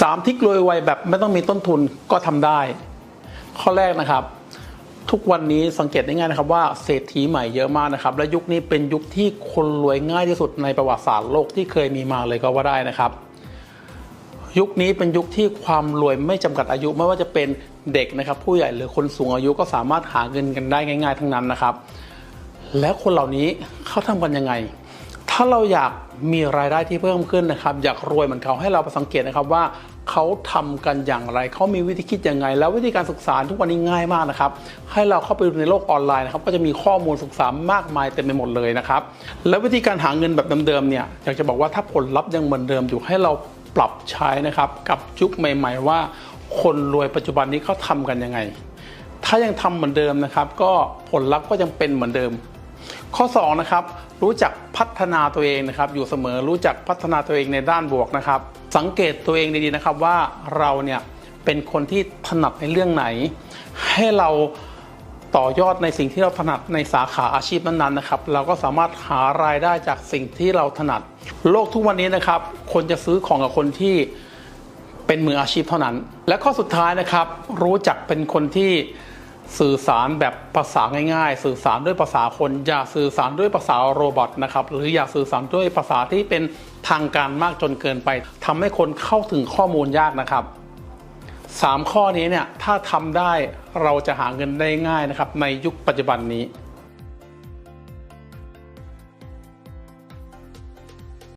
สามทริกรวยไวแบบไม่ต้องมีต้นทุนก็ทำได้ ข้อแรกนะครับ ทุกวันนี้สังเกตได้ง่ายนะครับว่าเศรษฐีใหม่เยอะมากนะครับ และยุคนี้เป็นยุคที่คนรวยง่ายที่สุดในประวัติศาสตร์โลกที่เคยมีมาเลยก็ว่าได้นะครับ ยุคนี้เป็นยุคที่ความรวยไม่จำกัดอายุไม่ว่าจะเป็นเด็กนะครับ ผู้ใหญ่หรือคนสูงอายุก็สามารถหาเงินกันได้ง่าย ๆ ทั้งนั้นนะครับ แล้วคนเหล่านี้เขาทำกันยังไง ถ้าเราอยากมีรายได้ที่เพิ่มขึ้นนะครับ อยากรวยเหมือนเขาให้เราไปสังเกตนะครับว่าเขาทำกันอย่างไร เขามีวิธีคิดอยังไง แล้ววิธีการศึกษาทุกวันนี้ง่ายมากนะครับ ให้เราเข้าไปดูในโลกออนไลน์นะครับ ก็จะมีข้อมูลศึกษามากมายเต็มไปหมดเลยนะครับ แล้ววิธีการหาเงินแบบเดิมๆเนี่ยอยากจะบอกว่าถ้าผลลัพธ์ยังเหมือนเดิมอยู่ให้เราปรับใช้นะครับกับยุคใหม่ ๆ ว่า คนรวยปัจจุบันนี้เขาทำกันยังไง ถ้ายังทำเหมือนเดิมนะครับ ก็ผลลัพธ์ก็ยังเป็นเหมือนเดิม ข้อ2นะครับรู้จักพัฒนาตัวเองนะครับ อยู่เสมอรู้จักพัฒนาตัวเองในด้านบวกนะครับ สังเกตตัวเองดีๆนะครับว่าเราเนี่ยเป็นคนที่ถนัดในเรื่องไหน ให้เราต่อยอดในสิ่งที่เราถนัดในสาขาอาชีพนั้นๆนะครับ เราก็สามารถหารายได้จากสิ่งที่เราถนัด โลกทุกวันนี้นะครับ คนจะซื้อของกับคนที่เป็นมืออาชีพเท่านั้น และข้อสุดท้ายนะครับ รู้จักเป็นคนที่ สื่อสารแบบภาษาง่ายๆ สื่อสารด้วยภาษาคน อย่าสื่อสารด้วยภาษาโรบอทนะครับหรืออย่าสื่อสารด้วยภาษาที่เป็นทางการมากจนเกินไปทำให้คนเข้าถึงข้อมูลยากนะครับสามข้อนี้เนี่ยถ้าทำได้เราจะหาเงินได้ง่ายนะครับในยุคปัจจุบันนี้